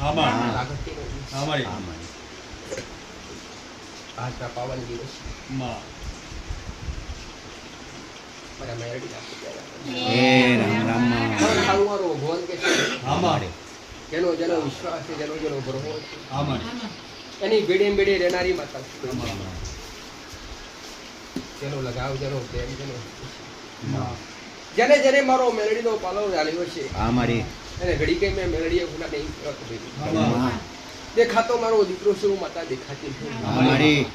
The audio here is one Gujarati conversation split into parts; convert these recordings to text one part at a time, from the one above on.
આમાં આમાં આજના પાવન દિવસ મારા મેરડી રામ રામ ભગવાન કે જેનો જેનો વિશ્વાસ છે જેનો જેનો ભરવો છે એની ભેડે ભેડે રહેનારી માતા. ચલો લગાવ જેનો પ્રેમ ચલો. જેને જેને મારો મેલડીનો પાલવ ચાલ્યો છે અમારી એને ઘડી કઈ મેં મેલડીએ ગુના નહીં કરતો દેખાતો મારો દીકરો છું માતા દેખાતી છું.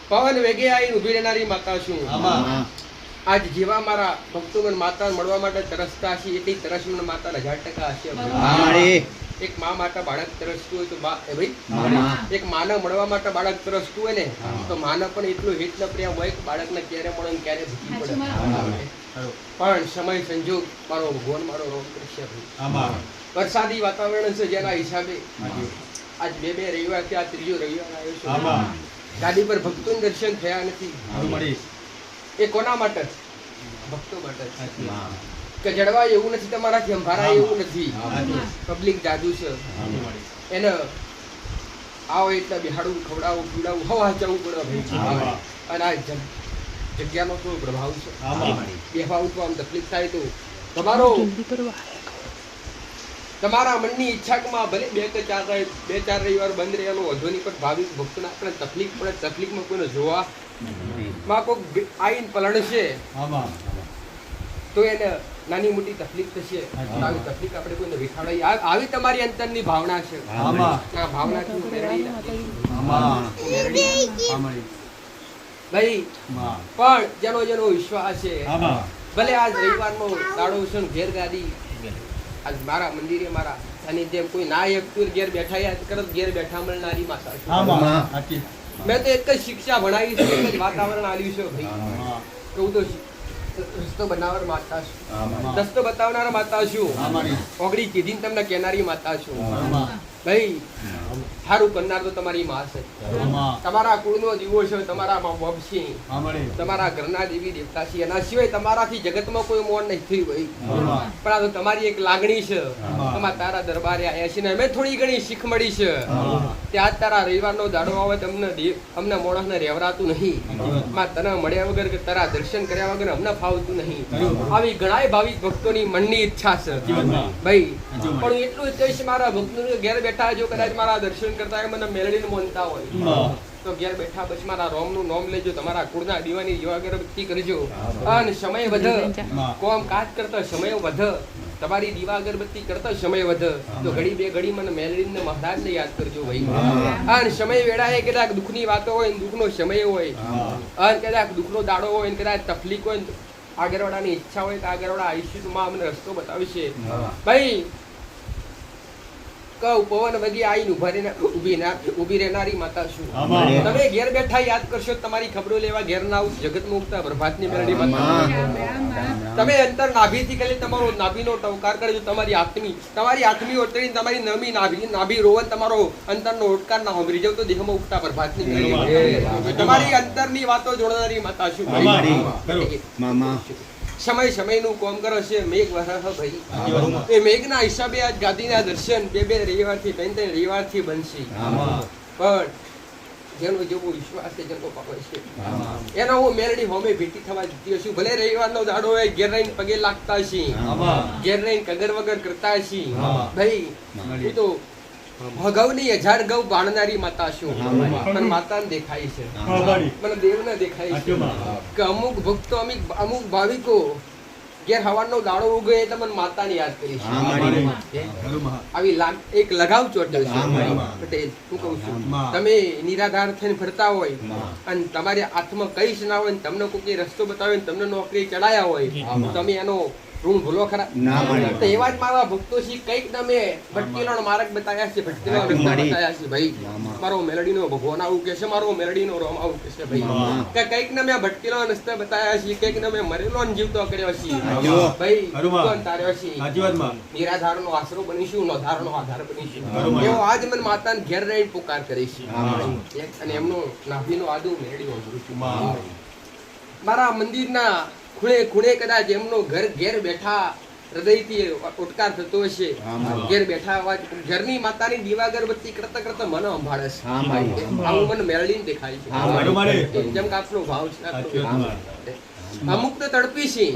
પવન વેગે આવીને ઊભી રહેનારી માતા છું. આજ જેવા મારા ભક્તો માતા મળવા માટે તરસતા છે એટલી તરસ મને માતા હજાર ટકા હશે. એક મા માટે બાળક તરસતું હોય તો બા એ ભાઈ? એક માનવ મળવા માટે બાળક તરસતું હોય ને તો માનવ પણ એટલું હિત ન પ્રેમ હોય કે બાળકને ક્યારે મળે ક્યારે ભૂખી પડે. પણ સમય સંજોગ મારો ભગવાન મારો રોગ કરશે વરસાદી વાતાવરણ છે જેના હિસાબે આજ બે બે રવિવારથી આ ત્રીજો રવિવાર આવ્યો છે. ગાડી પર ભક્તોનું દર્શન થયા નથી. મળી એ કોના માટે? ભક્તો માટે. કે જડવાય એવું નથી તમારાથી અંભારાય એવું નથી. પબ્લિક જાદુ છે. એને આવો એટલે બિહાડવું ખવડાવવું પીવડાવવું હવા જવું પડે ભાઈ અને આ જગ- જગ્યાનો શું પ્રભાવ છે. આમાં તો આમ તકલીફ થાય તો તમારો તમારા મનની ઈચ્છામાં ભલે બે કે ચાર બે ચાર રવિવાર બંધ રહેલો વધુ નહીં પણ ભાવિક ભક્તોને આપણે તકલીફ પડે તકલીફમાં કોઈને જોવા માં કોઈક આઈન પલણ છે તો એને નાની મોટી તકલીફ થશે. આવી તકલીફ આપણે કોઈને વિખાડાઈ આવી તમારી અંતરની ભાવના છે. આ ભાવનાથી મેળવી ભાઈ પણ જેનો જેનો વિશ્વાસ છે ભલે આજ રવિવારનો દાડો છે ઘેર ગાડી આજ મારા મંદિરે મારા અને જેમ કોઈ ના એકતું ઘેર બેઠા યાદ કરત ઘેર બેઠા મળનારી માતા. મેં તો એક જ શિક્ષા ભણાવી છે એક જ વાતાવરણ આવ્યું છે ભાઈ. કે હું. તો રસ્તો બનાવનાર માતા છું રસ્તો બતાવનાર માતા છું. ઓગળી કીધી તમને કેનારી માતા છું ભાઈ સારું કરનાર તો તમારી માં છે. તમારા કુળનો દીવો છે તમારા મા બાપ છે તમારા ઘરના દેવી દેવતા છે. એના સિવાય તમારાથી જગતમાં કોઈ મોડ નહીં થયું ભાઈ પણ આ તો તમારી એક લાગણી છે. તમારા તારા દરબારે આવ્યા છે ને અમે થોડી ઘણી શીખ મળી છે. ત્યાં તારા રવિવારનો દાડો આવે તમને અમને માણસને રહેવરાતું નહીં. માં તને મળ્યા વગર કે તારા દર્શન કર્યા વગર અમને ફાવતું નહીં. આવી ઘણાય ભાવિક ભક્તોની મનની ઈચ્છા છે. ભાઈ. પણ એટલું જ કહીશ મારા ભક્તોને ઘેર બેઠા જો કદાચ મારા દર્શન કરતા હોય મને મેળવીને માનતા હોય. તો ઘેર બેઠા પછી મારા રોમનું નોમ લેજો તમારા કુળના દીવાની જેવા અગરબત્તી કરજો. અને સમય વધ. કોમ કાજ કરતા સમય વધ. તમારી દીવા અગરબત્તી કરતા સમય વધ. તો ઘડી બે ઘડી મને મેલડીને મહારાજને યાદ કરજો ભાઈ. અને સમય વેળાએ કદાચ દુઃખની વાતો હોય દુઃખ દુઃખનો સમય હોય. અને કદાચ દુઃખનો દાડો હોય કદાચ તકલીફ હોય ને આગળવાળાની ઈચ્છા હોય તો આગળવાળા આયુષ્યમાં અમને રસ્તો બતાવશે. ભાઈ કહું પવન વગી આવીને ઊભા રહીને ઊભી ના ઊભી રહેનારી માતા છું તમે ઘેર બેઠા યાદ કરશો તમારી ખબરો લેવા ઘેર ના જગત મુક્તા પ્રભાતની મેળડી માતા. તમે અંતર નાભીથી ખાલી તમારો નાભીનો ટવકાર કરજો તમારી આત્મી તમારી આત્મી ઓતરી તમારી નમી નાભી નાભી રોવન તમારો અંતરનો ઓટકાર ના હોમરી જાવ તો દેહમાં ઉગતા પ્રભાતની ની તમારી અંતરની વાતો જોડનારી માતા. ખરું. મામા. સમય સમયનું કોમ કરો છે મેઘ વરહ ભાઈ. એ મેઘના હિસાબે આજ ગાદીના દર્શન બે બે રવિવારથી ત્રણ ત્રણ રવિવારથી બનશે. પણ જેનો જેવો વિશ્વાસ છે જેનો પાવર છે. એનો હું મેરડી હોમે ભેટી થવા જતી છું. ભલે રવિવારનો દાડો હોય ઘેર રહીને પગે લાગતા છીએ. ઘેર રહીને કગર વગર કરતા છીએ. ભાઈ હું. તો ભગવની હજાર ગૌ બાણનારી માતા છું. પણ માતાને દેખાય છે. મને દેવને દેખાય છે. કે અમુક ભક્તો અમુક ભાવિકો ઘેર હવારનો દાડો ઉગે એટલે મને માતાને યાદ કરી છે. આવી એક લગાવ ચોટલ છે. પટેલ હું કહું છું તમે નિરાધાર થઈને ફરતા હોય અને તમારી હાથમાં કઈ જ ના હોય તમને કોઈ રસ્તો બતાવે તમને નોકરી ચડાયા હોય તમે એનો ઋણ ભૂલો ખરા? ના મારી. તો એવા જ મારા ભક્તો છે કંઈક તમે ભટકેલો માર્ગ બતાવ્યા છે ભટકેલો બતાવ્યા છે ભાઈ. મારો મેલડી નો ભગવાન આવું કે છે મારો મેલડીનો રોમ આવું કે છે ભાઈ. કે કંઈક ને મેં ભટકેલો રસ્તા બતાવ્યા છે કંઈક ને મેં મરેલો ને જીવતો કર્યો છે. ભાઈ ભગવાન તાર્યો છે. માં નિરાધારનો આશરો બનીશું નોધારનો આધાર બનીશું. એવો આજ મને માતાને ઘેર રહીને પુકાર કરી છે. અને એમનો નાભીનો આદુ મેળડી છું માં. મારા મંદિરના ખૂણે ખૂણે કદાચ એમનો ઘર ઘેર બેઠા હૃદયથી ઉટકાર થતો હશે. ઘેર બેઠા અવાજ ઘરની માતાની દીવા અગરબત્તી કરતા કરતા મને સંભાળે છે. આવું મને મેળવીને દેખાય છે. જેમ કે આપનો ભાવ છે. અમુક તો તડપી છે.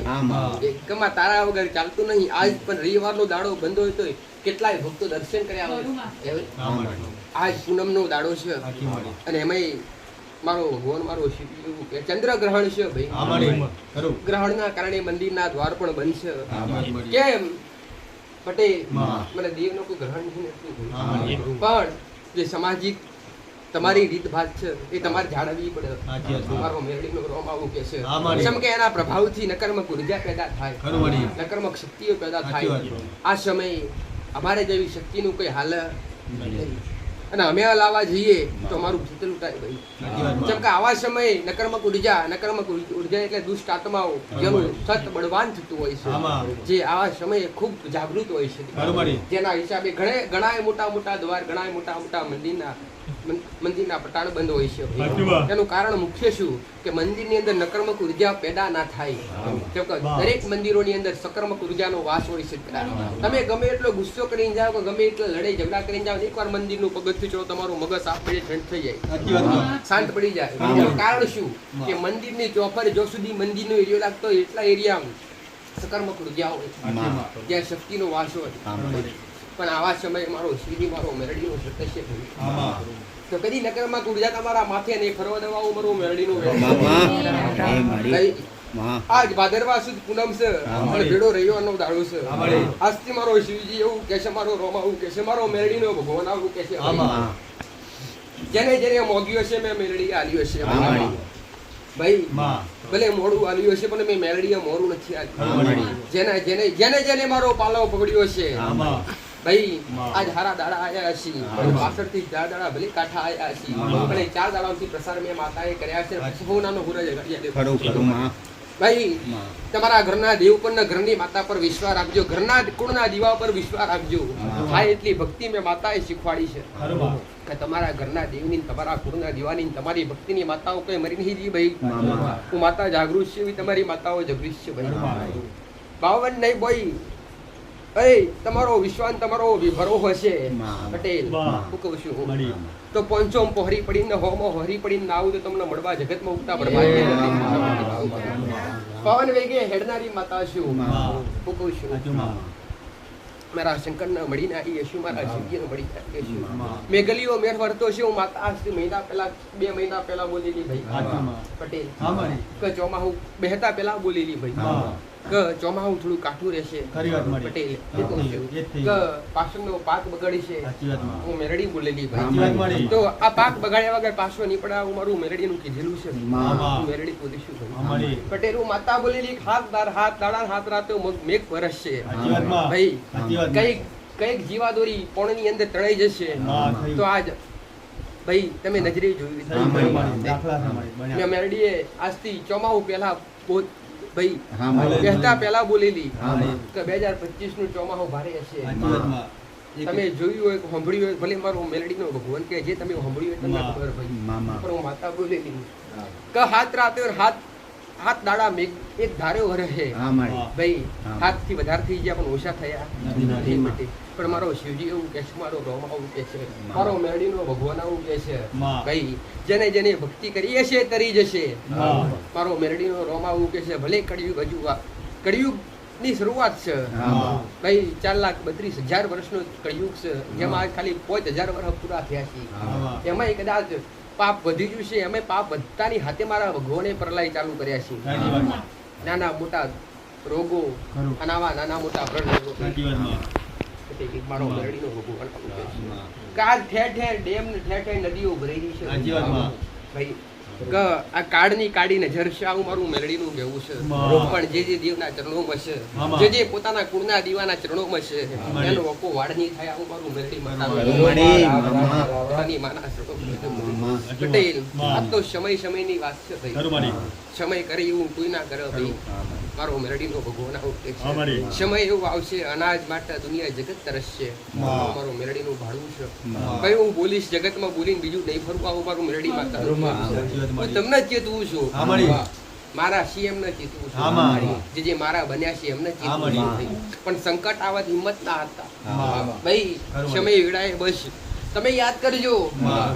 એકમાં તારા વગર ચાલતું નહીં. આજ પણ રવિવારનો દાડો બંધ હોય તો કેટલાય ભક્તો દર્શન કર્યા આજ એવું? નો આજ પૂનમનો દાડો છે. અને એમાંય મારો ભગવાન મારો છે ભાઈ હા મારી. ખરું. ગ્રહણના કારણે મંદિરના દ્વાર પણ બંધ છે કેમ પટેલ મને દેવનો કોઈ ગ્રહણ નથી નથી. હા, મારી. પણ જે સામાજિક તમારી રીતભાત છે એ તમારે જાળવવી પડે. તમારો મેરડીનો રોમ આવું કે છે જેમ કે એના પ્રભાવથી નકર્મક ઊર્જા પેદા થાય નકર્મક શક્તિઓ પેદા થાય આ સમયે અમારે જેવી શક્તિનું કોઈ હાલ નહીં. અને અમે લાવવા જઈએ તો અમારું ભૂતલ ઉઠાય ભાઈ. જેમ કે આવા સમયે નકર્મક ઊર્જા નકર્મક ઊર્જા એટલે દુષ્ટ આત્માઓ જેનું સત બળવાન થતું હોય છે. જે આવા સમયે ખૂબ જાગૃત હોય છે. જેના હિસાબે ઘણે ઘણા મોટા મોટા દ્વાર ઘણા મોટા મોટા મંદિરના મંદિરના પટાણ બંધ હોય છે. એનું કારણ મુખ્ય શું? કે મંદિરની અંદર નકર્મક ઊર્જા પેદા ના થાય. દરેક મંદિરોની અંદર સકર્મક ઉર્જાનો વાસ હોય છે. તમે ગમે એટલો ગુસ્સો કરીને જાઓ કે ગમે એટલો લડાઈ ઝઘડા કરીને જાઓ એકવાર મંદિરનું પગથિયું ચડો તમારું મગજ આપણે ઠંડ થઈ જાય. શાંત પડી જાય. કારણ શું? કે મંદિરની ચોફરે જો સુધી મંદિરનો એરિયો લાગતો હોય એટલા એરિયામાં સકર્મક ઊર્જા હોય. જ્યાં શક્તિનો વાસ હોય. પણ આવા સમયે મારો શ્રીજી મારો મેરડીનો સત્ય છે. આમાં. તો કદી નકરમાં ઊર્જા તમારા માથે નહીં ફરવા દેવા મારું મેરડીનું આજ ભાદરવા સુદ પૂનમ છે. પણ. ભેડો રવિવારનો દાડો છે. આજથી મારો શિવજી એવું કે છે મારો રોમા એવું કે છે મારો મેરડીનો ભગવાન આવું કે છે. જેને જેને મોગ્યો છે મેં મેરડી આલ્યો છે ભાઈ ભલે મોડું આલ્યું હશે પણ મેં મેરડીએ મોડું નથી આલ્યું જેને જેને જેને જેને મારો પાલવ પકડ્યો છે આમાં. ભાઈ આજ હારા દાડા આયા પણ પાછળથી ચાર દાડા ભલે કાંઠા આયા હા. પણ એ ચાર દાડાઓથી પ્રસાર મેં માતાએ કર્યા છે. હા. હુરજ ભાઈ તમારા ઘરના દેવ પર ઘરની માતા પર વિશ્વાસ રાખજો. ઘરના કુળના દીવા પર વિશ્વાસ રાખજો. હા. હા એટલી ભક્તિ મેં માતાએ શીખવાડી છે. કે તમારા ઘરના દેવની તમારા કુળના દીવાની તમારી ભક્તિની માતાઓ કઈ મરી નહીં જી ભાઈ. હું માતા જાગૃત છે એવી તમારી માતાઓ જાગૃત છે ભાઈ. બાવન નહીં ભાઈ એ તમારો વિશ્વાન ને તમારો વિભરો હશે. પટેલ હું કહું છું. હું. તો પંચોમ પહોરી પડીને હોમો હોરી પડીને આવું તો તમને મળવા જગતમાં ઉગતા પડવા પવન વેગે હેડનારી માતા છું. હું કહું છું. માં. મારા શંકરને મળીને આવી યશુ મારા શિવજીને મળી યશુ માં. મેં ગલીઓ મેર ફરતો છું માતા આજથી મહિના પહેલા બે મહિના પહેલા બોલેલી ભાઈ. પટેલ. હા મારી. હું બેહતા પહેલા બોલેલી ભાઈ. હા. કે ચોમાહું થોડું કાઠું રહેશે. ખરી પટેલ એ છું. કે. પાછળનો પાક બગાડી છે. સાચી વાતમાં. હું મેરડી બોલેલી ભાઈ. તો આ પાક બગાડ્યા વગર પાછો નીપડા હું મારું મેરડીનું કીધેલું છે. હું મેરડી. હા મારી. પટેલ હું માતા બોલેલી હાથ દાર હાથ દાડા હાથ રાતે મેઘ વરસશે. સાચી ભાઈ. કંઈક કંઈક જીવાદોરી પોણની અંદર તણાઈ જશે. તો આજ ભાઈ તમે નજરે જોયું છે. મેરડીએ આજથી ચોમાહું પહેલા ભાઈ. કહેતા પહેલા બોલેલી કે બે હજાર પચીસનું ચોમાહો ભારે હશે. તમે જોયું હોય સાંભળ્યું હોય ભલે મારો મેલડીનો ભગવાન કે જે તમે સાંભળ્યું હોય તમને ખબર ભાઈ પણ હું માતા બોલેલી. કે હાથ રાતે હાથ હાથ દાડા મેઘ એક ધાર્યો વરહે ભાઈ હાથથી વધારે થઈ ગયા પણ ઓછા થયા. પણ મારો શિવજી એવું કે છે મારો રોમ આવું કે છે. મારો મેરડીનો ભગવાન આવું કે છે. ભાઈ જેને જેને ભક્તિ કરી છે તરી જશે. મારો મેરડીનો રોમ આવું કે છે ભલે કળિયુગ હજુ કળિયુગની શરૂઆત છે. ભાઈ ચાર લાખ બત્રીસ હજાર વર્ષનો કળિયુગ છે. જેમાં ખાલી પાંચ હજાર વર્ષ પૂરા થયા છે. એમાં કદાચ પાપ વધી ગયું છે. અમે પાપ વધતાની હાથે મારા ભગવાને પ્રલય ચાલુ કર્યા છે. નાના મોટા રોગો. અને આવા નાના મોટા વ્રણ રોગો. મારો ઠેર ઠેર ડેમ ઠેર ઠેર નદીઓ ભરાઈ રહી છે. ભાઈ કે આ કાળની કાઢીને જરશે આવું મારું મેલડીનું કહેવું છે. પણ જે જે દેવના ચરણોમાં છે જે જે પોતાના કુળના દીવાના ચરણોમાં છે. એનો વકો વાળ થાય આવું મારું મેલડી માતાનું. માના. પટેલ આ તો સમય સમયની વાત છે ભાઈ. સમય કરે એવું કોઈ ના કરે ભાઈ. મારો મેરડીનો ભગવાન આવું કે છે અમારી. સમય એવો આવશે અનાજ માટે દુનિયા જગત તરસશે મારો મેરડીનું ભાડું છે. ભાઈ હું બોલીશ જગતમાં બોલીને બીજું નહીં ફરું? આવું મારું મેરડી માતા. હું તમને જ ચેતવું છું. મારા. સીએમ ને ચેતવું છું. જે જે મારા બન્યા છે એમને ચેતવું. પણ સંકટ આવત હિંમત ના હતા ભાઈ સમય વેળાએ બસ. તમે યાદ કરજો.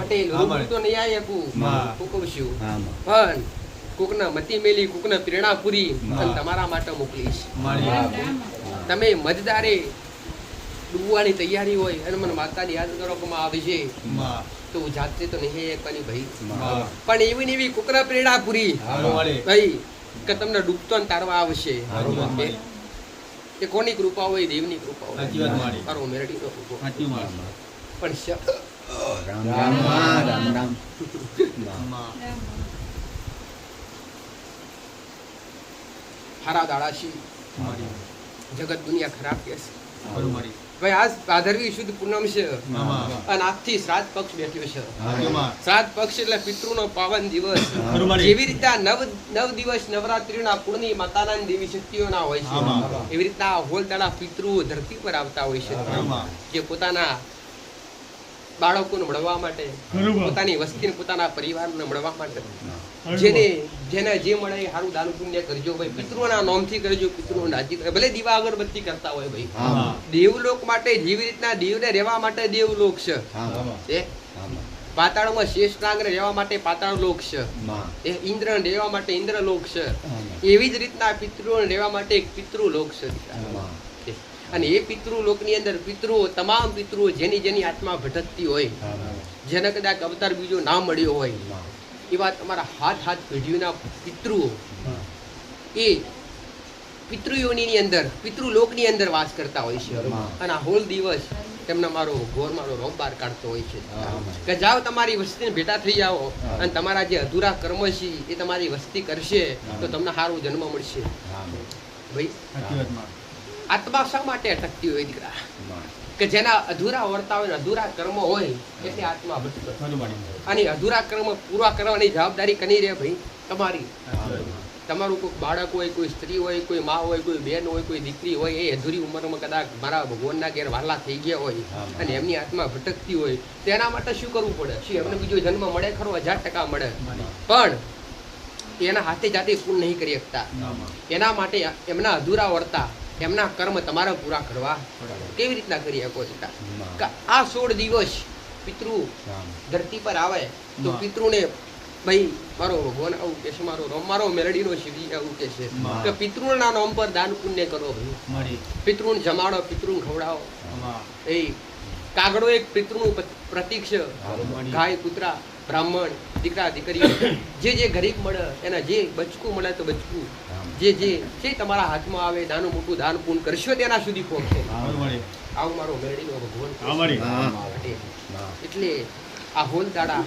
પટેલ હું તો નહીં આવી શકું. હું. કહું છું. પણ કોકના મતી મેલી કોકના પ્રેરણા પૂરી. અને તમારા માટે મોકલીશ. તમે મજદારે ડૂબવાની તૈયારી હોય અને મને માતાની યાદ કરવામાં આવી છે. તો હું જાતે તો નહીં એકવાની ભાઈ. પણ એવી ને એવી કોકના પ્રેરણા પૂરી. ભાઈ કે તમને ડૂબતો ને તારવા આવશે. એ કોની કૃપા હોય દેવની કૃપા હોય. મારો. મેરડી નો પણ રામ રામ. રામ રામમાં. માં. હારા દાડાશી જગત દુનિયા ખરાબ કે છે ખરું મારી. ભાઈ આજ ભાદરવી શુદ્ધ પૂનમ છે. અને આજથી શ્રાદ્ધ પક્ષ બેઠ્યો છે. શ્રાદ્ધ પક્ષ એટલે પિતૃનો પાવન દિવસ. જેવી રીતે આ નવ નવ દિવસ નવરાત્રીના પૂર્ણિ માતાના દેવી શક્તિઓના હોય છે એવી રીતના આ હોલદાડા પિતૃ ધરતી પર આવતા હોય છે. જે પોતાના બાળકોને મળવા માટે પોતાની વસ્તીને પોતાના પરિવારને મળવા માટે. જેને જેને જે મળે એ સારું દાન પુણ્ય કરજો ભાઈ. પિતૃના નામથી કરજો પિતૃ નાજી કરે. ભલે દીવા અગરબત્તી કરતા હોય ભાઈ. દેવલોક માટે જેવી રીતના દેવને રહેવા માટે દેવલોક છે. પાતાળમાં શેષ નાગને રહેવા માટે પાતાળ લોક છે. એ ઇન્દ્રને રહેવા માટે ઇન્દ્રલોક છે. એવી જ રીતના પિતૃઓને રહેવા માટે એક પિતૃ લોક છે. અને એ પિતૃલોકની અંદર પિતૃઓ તમામ પિતૃઓ જેની જેની આત્મા ભટકતી હોય જેને કદાચ અવતાર બીજો ના મળ્યો હોય એવા તમારા હાથ હાથ પેઢીઓના પિતૃઓ. એ પિતૃયોની અંદર પિતૃલોકની અંદર વાસ કરતા હોય છે. અને આ હોલ દિવસ તેમને મારો ઘોર મારો રોમ બહાર કાઢતો હોય છે. કે જાઓ તમારી વસ્તીને ભેટા થઈ જાઓ અને તમારા જે અધૂરા કર્મ છે એ તમારી વસ્તી કરશે તો તમને સારો જન્મ મળશે. ભાઈ. આત્મા શા માટે અટકતી હોય દીકરા? કે જેના અધૂરા વર્તા હોય ને અધૂરા કર્મ હોય એટલે આત્મા ભટકે. અને અધૂરા કર્મ પૂરા કરવાની જવાબદારી કની રહે ભાઈ? તમારી. તમારું કોઈ બાળક હોય કોઈ સ્ત્રી હોય કોઈ મા હોય કોઈ બેન હોય કોઈ દીકરી હોય એ અધૂરી ઉંમરમાં કદાચ મારા ભગવાનના ઘેર વાલા થઈ ગયા હોય અને એમની આત્મા ભટકતી હોય તેના માટે શું કરવું પડે? શું એમને બીજો જન્મ મળે? ખરો હજાર ટકા મળે. પણ એના હાથે જાતે પૂર્ણ નહીં કરી શકતા. એના માટે એમના અધૂરા વર્તા એમના કર્મ તમારા પૂરા કરવા કેવી રીતના કરી શકો છો? કે આ સોળ દિવસ પિતૃ ધરતી પર આવે તો પિતૃને ભાઈ મારો ભગવાન આવું કે છે મારો રોમ મારો મેલડીનો શિવજી આવું કે છે. કે પિતૃના નામ પર દાન પુણ્ય કરો પિતૃને જમાડો પિતૃને ખવડાવો. એ કાગડો એક પિતૃનું પ્રતીક છે ગાય કૂતરા બ્રાહ્મણ દીકરા દીકરી જે જે ગરીબ મળે એના જે બચકું મળે તો બચકું. જે જે છે તમારા હાથમાં આવે નાનું મોટું દાન પૂર્ણ કરશો તેના સુધી પહોંચશે આવું મારો મેલડીનો ભગવાન હા, મારી. હા. માટે. માં. એટલે આ હોલ દાડા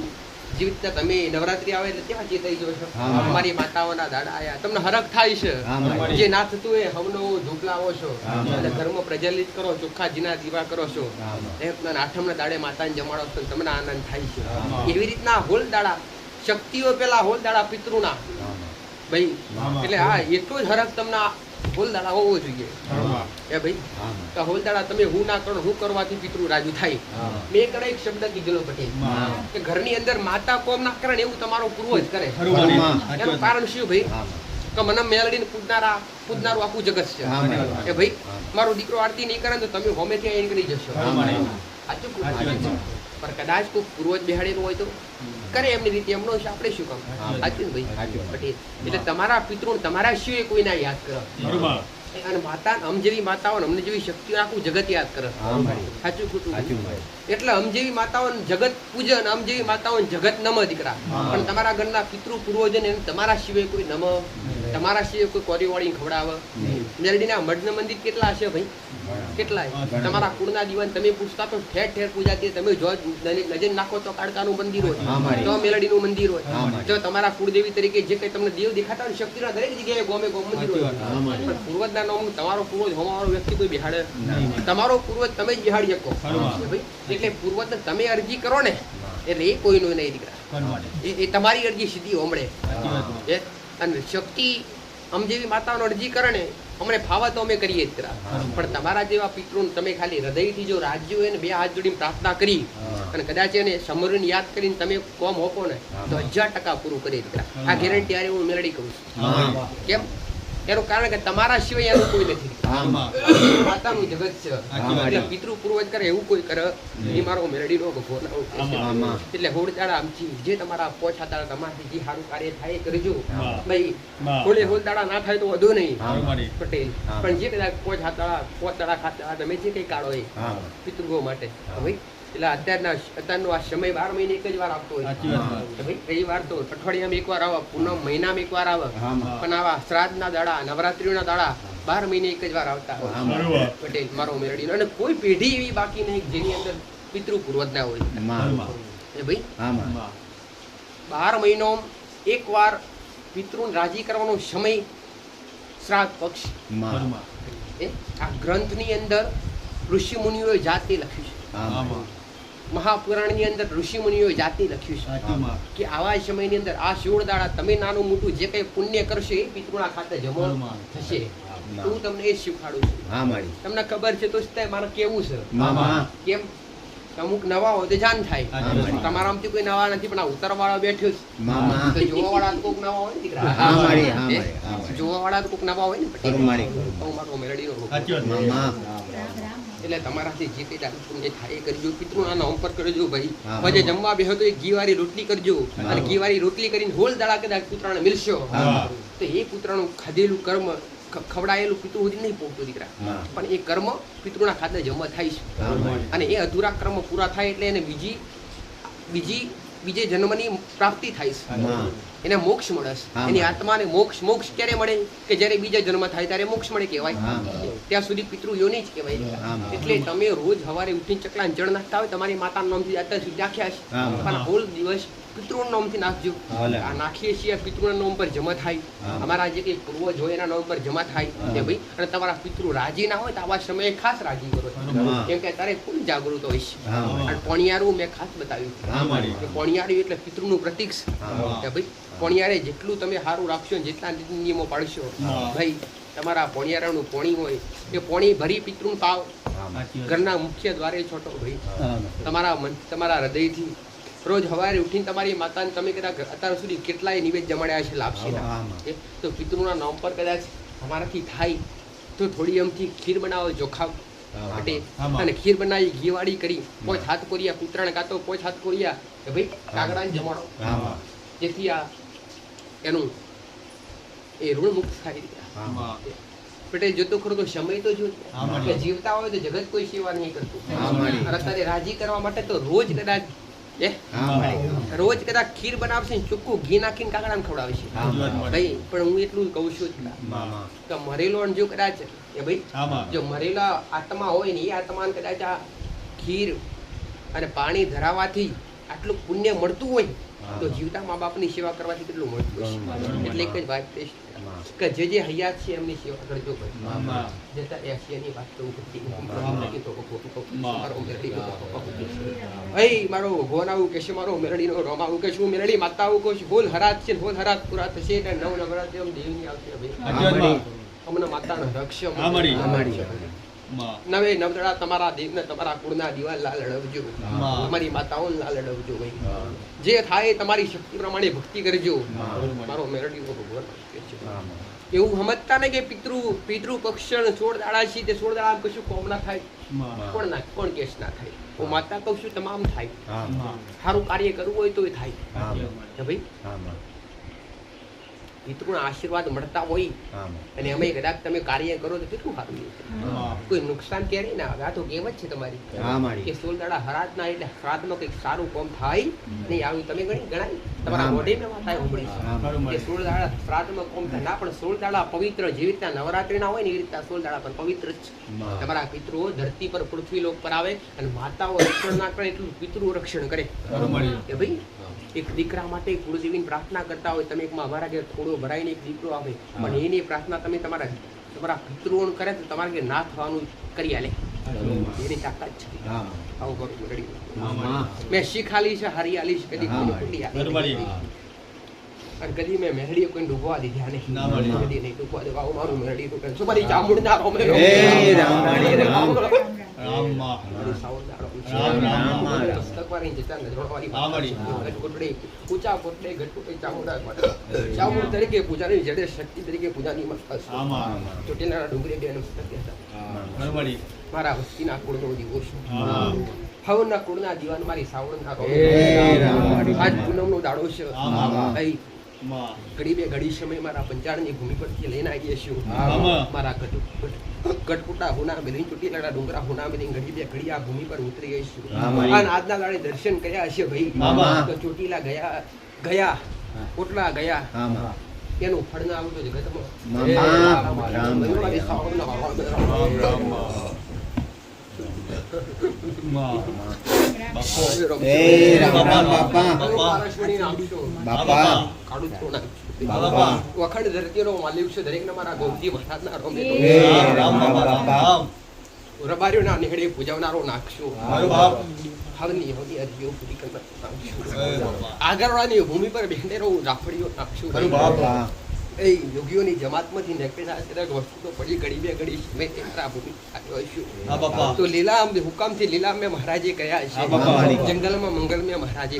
જેવી રીતના તમે નવરાત્રી આવે એટલે ત્યાં ચેતાઈ જાવ છો અમારી માતાઓના દાડા આયા. તમને હરખ થાય છે. જે ના થતું હોય હવનો ધૂપ લાવો છો અને ઘરમાં પ્રજ્વલિત કરો ચોખ્ખાજીના દીવા કરો છો. એમના આઠમના દાડે માતાને જમાડો છો તમને આનંદ થાય છે. એવી રીતના હોલ દાડા શક્તિઓ પેલા હોલ દાડા પિતૃના. ભાઈ એટલે હા એટલો જ હરખ તમને હોલદાડા હોવો જોઈએ. એ ભાઈ. કે હોલ તમે હું ના કરો હું કરવાથી પિતૃ રાજુ થાય. મેં કરે એક શબ્દ કીધેલો પટેલ. કે ઘરની અંદર માતા કોમ ના કરે એવું તમારો પૂર્વજ કરે. એનું કારણ શું ભાઈ? કે મને મેલડીને પૂજનારા પૂજનારું આખું જગત છે. એ ભાઈ મારો દીકરો આરતી નહીં કરે તો તમે હોમેથી આઈને કરી જશો. પણ કદાચ કોઈ પૂર્વજ બેહાડેલું હોય તો? કરે એમની રીતે એમનો છે આપણે શું કામ? સાચું ભાઈ? એટલે તમારા પિતૃ તમારા સિવાય કોઈ ના યાદ કરો. અને માતા અમ જેવી માતાઓ અમને જેવી શક્તિઓ આખું જગત યાદ કરે. સાચું ખોટું એટલે અમ જેવી માતાઓ જગત પૂજન અમ જેવી માતાઓ જગત નમ દીકરા. પણ તમારા ઘરના પિતૃ પૂર્વજન એને તમારા સિવાય કોઈ નમ તમારા સિવાય કોઈ કોરી વાળી ખવડાવે. મેરડીના મઢના મંદિર કેટલા હશે ભાઈ. કેટલાય? તમારા કુળના દીવાન તમે પૂછતા પણ ઠેર ઠેર પૂજા કે તમે જો નજર નાખો તો કાળકાનું મંદિર હોય તો મેલડીનું મંદિર હોય. જો તમારા કુળદેવી તરીકે જે કઈ તમને દેવ દેખાતા હોય શક્તિના દરેક જગ્યાએ ગોમે ગોમ મંદિર હોય. પણ પૂર્વજના નામ તમારો પૂર્વજ હોમાવાળો વ્યક્તિ કોઈ બિહાડે? તમારો પૂર્વજ તમે જ બિહાડી શકો. એટલે પૂર્વજને તમે અરજી કરો ને એટલે એ કોઈનું નહીં દીકરા. એ તમારી અરજી સીધી હોમળે. અને શક્તિ આમ જેવી માતાનો અરજી કરે ને અમને ફાવા તો અમે કરીએ જ કરા પણ તમારા જેવા પિતૃને તમે ખાલી હૃદયથી જો રાજ્યો હોય ને બે હાથ જોડીને પ્રાર્થના કરી. અને કદાચ એને સમરીને યાદ કરીને તમે કોમ હોપો ને તો હજાર ટકા પૂરું કરી આ ગેરંટી આરે હું મેળડી કહું છું. કેમ? એનું કારણ કે તમારા સિવાય એનું કોઈ નથી. માતાનું જગત છે. એટલે પિતૃ પૂર્વજ કરે એવું કોઈ કરે એ મારો મેરડી નો. આમાં. એટલે હોળદાડા આમથી જે તમારા પોચ હાથાળા તમારાથી જે સારું કાર્ય થાય એ કરજો. ભાઈ. હોળે હોળદાડા ના થાય તો વધુ નહીં. પટેલ પણ જે કદાચ પોચ હાથાળા પોચ દાડા ખાતા તમે જે કઈ કાઢો એ પિતૃગો માટે. ભાઈ એટલે અત્યારના અત્યારનો આ સમય બાર મહિને એક જ વાર આવતો હોય સાચી વાત. ભાઈ રવિવાર તો અઠવાડિયામાં એક વાર આવે પૂનમ મહિનામાં એક વાર આવે. પણ આવા શ્રાદ્ધના દાડા નવરાત્રીના દાડા બાર મહિને એક જ વાર આવતા હોય. પટેલ મારો મેરડીનો અને કોઈ પેઢી એવી બાકી નહીં જેની અંદર પિતૃ પૂર્વજ ના હોય એ ભાઈ હા, માં. માં. બાર મહિનો એક વાર પિતૃને રાજી કરવાનો સમય શ્રાદ્ધ પક્ષ. એ આ ગ્રંથની અંદર ઋષિ મુનિઓએ જાતે લખ્યું છે. હા, માં. આમાં. મહાપુરાણની અંદર ઋષિ મુનિઓએ જાતિ લખ્યું છે કે આવા સમયની અંદર આ શિવળ દાડા તમે નાનું મોટું જે કંઈ પુણ્ય કરશો એ પિતૃણા ખાતે જમો થશે. હું તમને એ શીખવાડું છું. હા, મારી. તમને ખબર છે તો મારે કેવું છે. કેમ? અમુક નવા હોય તો જાન થાય. સાચી તમારા આમથી કોઈ નવા નથી પણ આ ઉતરવાળા બેઠ્યો છે. જોવા વાળા તો જોવાવાળા તો કોક નવા હોય ને દીકરા? હા, મારી. હા, એ? મારી. હા, મારી. જોવાવાળા તો કોક નવા હોય ને હું મારો મેલડીનો એટલે તમારાથી જે કંઈ દારૂ જે થાય એ કરજો. પિતૃના નામ પર કરજો ભાઈ. પછી જમવા બેહો તો એક ઘીવાળી રોટલી કરજો. અને ઘીવાળી રોટલી કરીને હોલ દાડા કદાચ પુત્રાને મિલશો. તો એ પુત્રનું ખાધેલું કર્મ ખવડાયેલું પિતૃ સુધી નહીં પહોંચતું દીકરા. પણ એ કર્મ પિતૃના ખાતે જમા થાય છે. અને એ અધૂરા કર્મ પૂરા થાય એટલે એને બીજી બીજી બીજે જન્મની પ્રાપ્તિ થાય છે. એને મોક્ષ મળે છે. એની. આત્માને મોક્ષ મોક્ષ ક્યારે મળે? કે જ્યારે બીજા જન્મ થાય ત્યારે મોક્ષ મળે કહેવાય. ત્યાં સુધી પિતૃ યોની જ કહેવાય. એટલે તમે રોજ સવારે ઉઠીને ચકલા જળ નાખતા હોય તમારી માતાના નામથી અત્યાર સુધી નાખ્યા છે. પણ હોલ દિવસ પિતૃના નામથી નાખજો. આ નાખીએ છીએ પિતૃના નામ પર જમા થાય. અમારા જે કંઈ પૂર્વજ હોય એના નામ પર જમા થાય. કે ભાઈ અને તમારા પિતૃ રાજી ના હોય તો આવા સમયે ખાસ રાજી કરો. કેમ કે તારે ફૂલ જાગૃત અને પોણિયારું મેં ખાસ બતાવ્યું. કે પોણિયારું એટલે પિતૃનું પ્રતીક છે. કે ભાઈ પોણિયારે જેટલું તમે સારું રાખશો જેટલા નિયમો પાડશો ભાઈ તમારા પોણિયારાનું પોણી હોય એ પોણી ભરી પિતૃનું પાવ. ઘરના મુખ્ય દ્વારે છોટો ભાઈ. તમારા મન તમારા હૃદયથી. રોજ સવારે ઉઠીને તમારી માતાને તમે કદાચ અત્યાર સુધી કેટલાય નિવેદ જમાડ્યા છે લાપસીના. તો પિતૃના નામ પર કદાચ અમારાથી થાય તો થોડી અમથી ખીર બનાવો ચોખા હા, માટે હા, માં. અને ખીર બનાવી ઘીવાળી કરી પોચ હાથ કોરિયા કૂતરાને કાતો પોચ હાથ કોરિયા કે ભાઈ કાગડાને જમાડો. જેથી આ એનું એ ઋણ મુક્ત થાય. પટેલ જોતો ખરો તો સમય તો જો જીવતા હોય તો જગત કોઈ સેવા નહીં કરતું. અત્યારે રાજી કરવા માટે તો રોજ કદાચ એ રોજ કદાચ ખીર બનાવશે ને ચોખ્ખું ઘી નાખીને કાકડાને ખવડાવશે. હા, ભાઈ પણ હું એટલું કહું છું ના. કે મરેલો અને જો કદાચ એ ભાઈ જો મરેલા આત્મા હોય ને એ આત્માને કદાચ આ ખીર અને પાણી ધરાવાથી આટલું પુણ્ય મળતું હોય તો જીવતા મા બાપની સેવા કરવાથી કેટલું મળતું હોય એટલે એક જ વાત કહીશ. કે જે જે હયાત છે એમની સેવા કરજો ભાઈ. જતા એશિયાની વાત તો નથી. તો. મારો મેરડી કોકો કોકો કોકો. અય મારો ભગવાન આવું કહેશે મારો મેરડીનો રોમ આવું કહેશે હું મેરડી માતા આવું કહું છું હોલ હરાત છે ને હોલ હરાત પૂરા થશે એટલે નવ નવરાત્રી આમ દેવની આવશે ભાઈ. અમને માતાનો રક્ષ. નવે નવદડા તમારા દેવને તમારા કુળના દીવા લાલ અડવજો તમારી માતાઓ લાલ અડવજો ભાઈ જે થાય એ તમારી શક્તિ પ્રમાણે ભક્તિ કરજો. મારો મેરડીનો ભગવાન. એવું સમજતા ને કે પિતૃ પિતૃ પક્ષણ સોળ દાડા છે તે સોળ દાડા કશું કોમ ના થાય? કોણ ના કોણ કેસ ના થાય? હું. માતા કહું છું તમામ થાય. સારું કાર્ય કરવું હોય તો થાય. હા, સાચી માં. વાત. કે ભાઈ પિતૃના આશીર્વાદ મળતા હોય અને અમે કદાચ તમે કાર્ય કરો તો કેટલું સારું કોઈ નુકસાન ક્યારેય ના આવે? આ તો કહેવત છે તમારી. હા, કે સોળ દાડા હરાજ ના એટલે હરાજમાં કંઈક સારું કોમ થાય. નહીં આવ્યું તમે ગણી ગણાય. તમારા છે. હા. ખરું કે સોળ દાડા શ્રાદ્ધમાં કોમ ના પણ સોળ દાડા પવિત્ર જેવી રીતના નવરાત્રિના હોય ને એવી રીતના સોળ દાડા પણ પવિત્ર જ તમારા પિતૃઓ ધરતી પર પૃથ્વી લોક પર આવે અને માતાઓ રક્ષણ ના કરે એટલું પિતૃઓ રક્ષણ કરે. કે ભાઈ એક દીકરા માટે કુળદેવીની પ્રાર્થના કરતા હોય તમે એકમાં અમારા ઘેર થોડો ભરાઈને એક દીકરો આવે. પણ એની પ્રાર્થના તમે તમારા તમારા પિતૃઓને કરે તો તમારે ના થવાનું કરી આલે. મેં શીખ આલી છે હારી આલી છે કદી હા. આલી ખરું નથી. મળ્યું. અને કદી મેં મેરડીએ કોઈને ડૂબવા દીધા નહીં. કદી નહીં ડૂબવા દેવા મારું મેરડી નું રોમે. તરીકે પૂજાની જડે શક્તિ તરીકે પૂજાની મસ્ત. ચોટીલાના ડુંગરી બે મસ્તક હતા. મારા વસ્તીના કુળનો દીવો છું હા. કુળના દીવાન મારી રામ. આજ પૂનમનો દાડો છે. ઘડી બે ઘડી સમય મારા પંચાળની ભૂમિ પરથી લઈને આવીએ છીએ. મારા ગટ- ગટપુટા હુના મેલી ચોટીલાના ડુંગરા હોના મેલી ઘડી બે ઘડી આ ભૂમિ પર ઉતરી ગઈ છું. અને આજના દાડે દર્શન કર્યા હશે ભાઈ. તો ચોટીલા ગયા ગયા ઓટલા ગયા. એનું ફળ ના આવતું તો જગતમાં. વખંડ માલિક છે મારા ગોમતી મહારાજના રોમે પૂજાવનારો નાખશો. હવની હવની અધિયો પૂરી બાપા. આગળવાળાની ભૂમિ પર બેંડેરો રાફડીઓ નાખશું. એ યોગીઓની જમાતમાંથી દરેક વસ્તુ તો પડી ઘડી બે ઘડી મેં મારા ભૂમિ. તો લીલામ હુકામથી લીલામ મેં મહારાજે કહ્યા છે બાપા. જંગલમાં મંગલ મેં મહારાજે.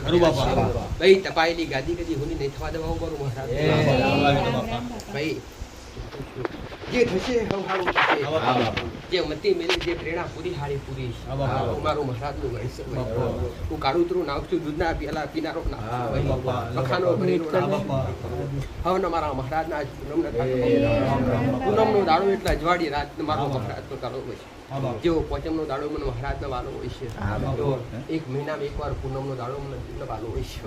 ભાઈ તપાયેલી ગાદી કદી હોની નહીં થવા દેવા કરું મહારાજ બાપા. ભાઈ જે થશે હવ હારું થશે. જે મતી મેલી જે પ્રેરણા પૂરી હારી પૂરી મારું મહારાજનું ગણશે. હું કાળુતરું નાખશું દૂધના પેલા પીનારો. બાપા. હવે મારા મહારાજના પૂનમના દાડો. એટલે અજવાળી રાત મારો મહારાજ નો મહારાજનો દાડો હોય છે. જેવો પોચમનો દાડો મને મહારાજનો વાલો હોય છે એક મહિનામાં એક મહિનામાં એકવાર પૂનમનો દાડો મને વાલો હોય છે.